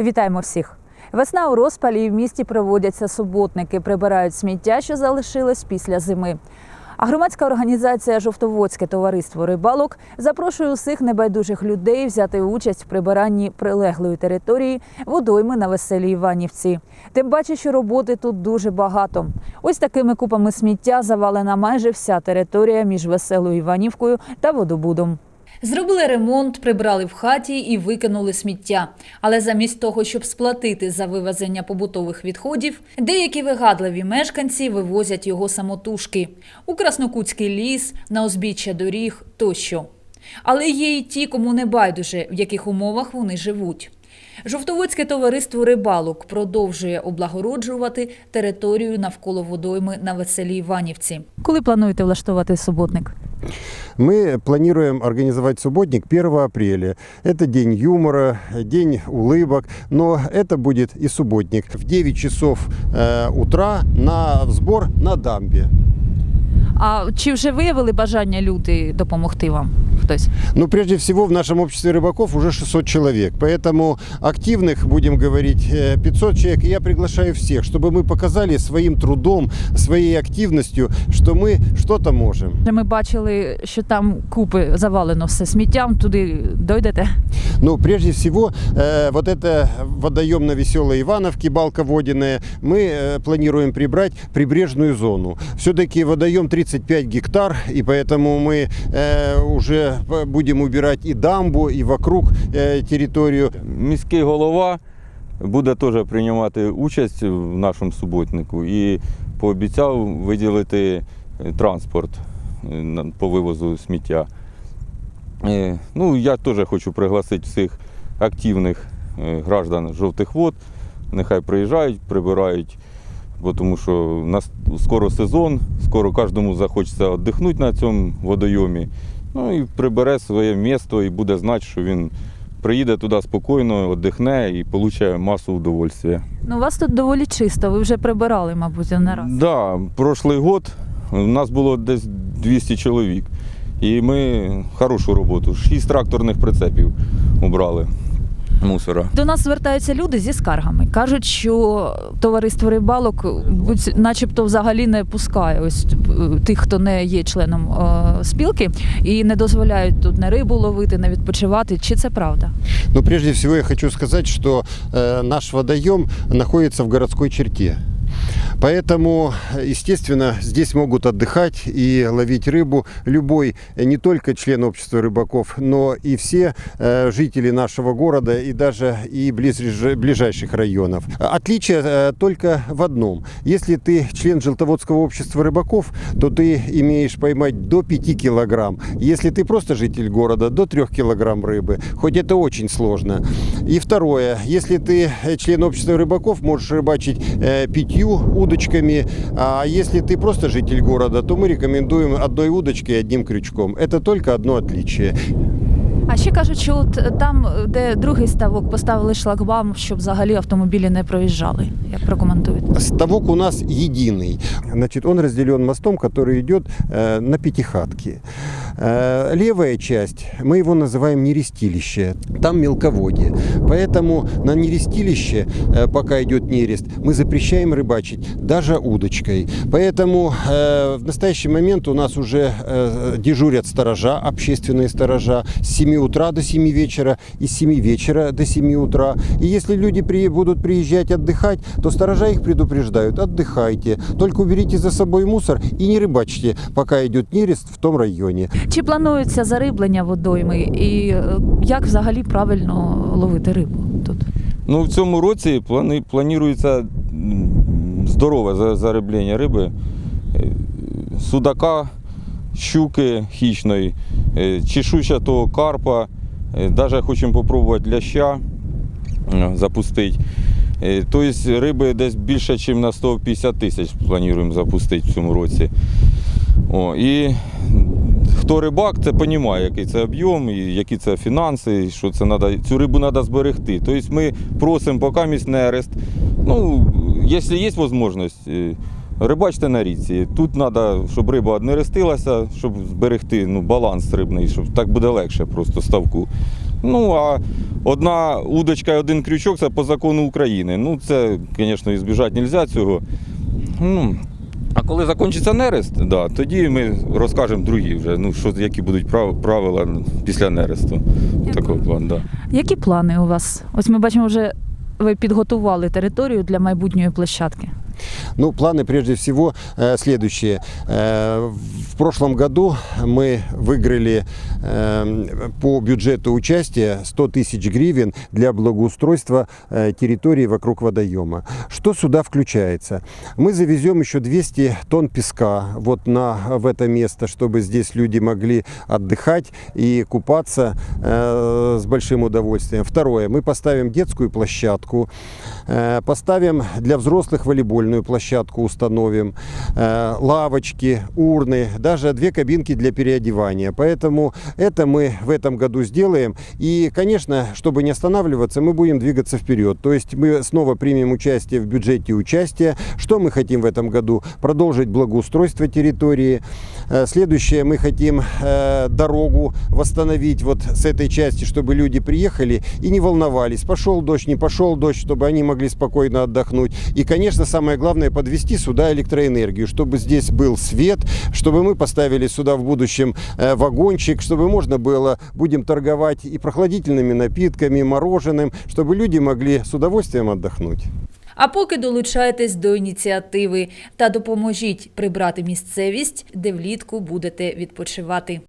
Вітаємо всіх! Весна у розпалі і в місті проводяться суботники, прибирають сміття, що залишилось після зими. А громадська організація Жовтоводське товариство рибалок запрошує усіх небайдужих людей взяти участь в прибиранні прилеглої території водойми на веселій Іванівці. Тим паче, що роботи тут дуже багато. Ось такими купами сміття завалена майже вся територія між веселою Іванівкою та водобудом. Зробили ремонт, прибрали в хаті і викинули сміття. Але замість того, щоб сплатити за вивезення побутових відходів, деякі вигадливі мешканці вивозять його самотужки у Краснокутський ліс, на узбіччя доріг тощо. Але є й ті, кому не байдуже, в яких умовах вони живуть. Жовтоводське товариство рибалок продовжує облагороджувати територію навколо водойми на веселій Іванівці. Коли плануєте влаштувати суботник? Мы планируем организовать субботник 1 апреля. Это день юмора, день улыбок, но это будет и субботник в 9 часов э, утра на сбор на дамбе. А чи вже виявили бажання люди допомогти вам? Хтось? Но прежде всего в нашем обществе рыбаков уже 600 человек, поэтому активных, будем говорить, э, 500 человек. И я приглашаю всех, чтобы мы показали своим трудом, своей активностью, что мы что-то можем. Ми бачили, що там купи завалено все сміттям. Туди дойдете? Ну, прежде всего, э, вот это водоем на Веселой Ивановке, балка водяная, мы э, планируем прибрать прибрежную зону. Все-таки водоем 35 гектар, и поэтому мы э, уже п- будем убирать и дамбу, и вокруг э, территорию. Міський голова буде теж приймати участь в нашому суботнику і пообіцяв виділити е, транспорт е, на- по вивозу сміття. Е, Ну, я теж хочу пригласити всіх активних е, граждан жовтих вод. Нехай приїжджають, прибирають, бо тому що у нас скоро сезон, скоро кожному захочеться віддихнути на цьому водойомі. Ну і прибере своє місто і буде знати, що він приїде туди спокійно, віддихне і отримає масу удовольствия. Ну, у вас тут доволі чисто. Ви вже прибирали, мабуть, не раз. Да, прошлий год у нас було десь 200 чоловік. І ми хорошу роботу. Шість тракторних прицепів убрали мусора. До нас звертаються люди зі скаргами. кажуть, що товариство рибалок, будь- начебто, взагалі не пускає ось е, тих, хто не є членом е, спілки, і не дозволяють тут не рибу ловити, не відпочивати. Чи це правда? Но прежде всего я хочу сказать, что э, наш водоем находится в городской черте. Поэтому, естественно, здесь могут отдыхать и ловить рыбу любой, э, не только член общества рыбаков, но и все э, жители нашего города и даже и ближайших районов. Отличие э, только в одном. Если ты член Желтоводского общества рыбаков, то ты имеешь поймать до 5 килограмм. Если ты просто житель города, до 3 килограмм рыбы. Хоть это очень сложно. И второе. Если ты член общества рыбаков, можешь рыбачить пятью удочками. А если ты просто житель города, то мы рекомендуем одной удочкой и одним крючком. Это только одно отличие. А ще кажуть, що от там, де другий ставок, поставили шлагбаум, щоб взагалі автомобілі не проїжджали. Як прокоментуєте? Ставок у нас единый. Значит, он разделен мостом, который идет э, на пятихатки. Э, левая часть, мы его называем нерестилище. Там мелководье. Поэтому на нерестилище, э, пока идет нерест, мы запрещаем рыбачить даже удочкой. Поэтому э, в настоящий момент у нас уже дежурят сторожа, общественные сторожа с 7 утра до 7 вечера и с 7 вечера до 7 утра. И если люди при, будут приезжать отдыхать, то сторожа их предупреждают, отдыхайте, только уберите за собой мусор и не рыбачьте, пока идет нерест в том районе. Чи планується зариблення водойми, і е, як взагалі правильно ловити рибу тут? Ну, в цьому році плани, планується здорове за- зароблення риби. Е, Судака, щуки хищної, е, чешуйчатого карпа. Навіть хочемо спробувати ляща запустити. Тобто риби десь більше, ніж на 150 тисяч плануємо запустити в цьому році. О, і хто рибак, це розуміє, який це об'єм, які це фінанси, що це надо, цю рибу треба зберегти. Тобто ми просимо поки місць нерест. Ну, якщо є можливість, е, рибачте на річці. Тут треба, щоб риба не рестилася, щоб зберегти ну, баланс рибний, щоб так буде легше просто ставку. Ну а одна удочка і один крючок це по закону України. Ну це, звісно, і збіжати не можна цього. Ну, а коли закінчиться нерест, да, тоді ми розкажемо другі вже, ну, що, які будуть прав- правила після нересту. Такого плану, да. Які плани у вас? Ось ми бачимо, вже ви підготували територію для майбутньої площадки. Ну, планы прежде всего э, следующие. Э, в прошлом году мы выиграли э, по бюджету участия 100 тысяч гривен для благоустройства э, территории вокруг водоема. Что сюда включается? Мы завезем еще 200 тонн песка вот на, в это место, чтобы здесь люди могли отдыхать и купаться с большим удовольствием. Второе, мы поставим детскую площадку, поставим для взрослых волейбольную площадку, установим, э, лавочки, урны, даже две кабинки для переодевания. Поэтому это мы в этом году сделаем. И, конечно, чтобы не останавливаться, мы будем двигаться вперед. То есть мы снова примем участие в бюджете участия. Что мы хотим в этом году? Продолжить благоустройство территории. Э, Следующее, мы хотим э, дорогу восстановить вот с этой части, чтобы люди приехали и не волновались, пошел дождь, не пошел дождь, чтобы они могли спокойно отдохнуть. И, конечно, самое главное, подвести сюда электроэнергию, чтобы здесь был свет, чтобы мы поставили сюда в будущем э, вагончик, чтобы можно было, будем торговать и прохладительными напитками, мороженым, чтобы люди могли с удовольствием отдохнуть. А поки долучайтесь до ініціативи та допоможіть прибрати місцевість, де влітку будете відпочивати.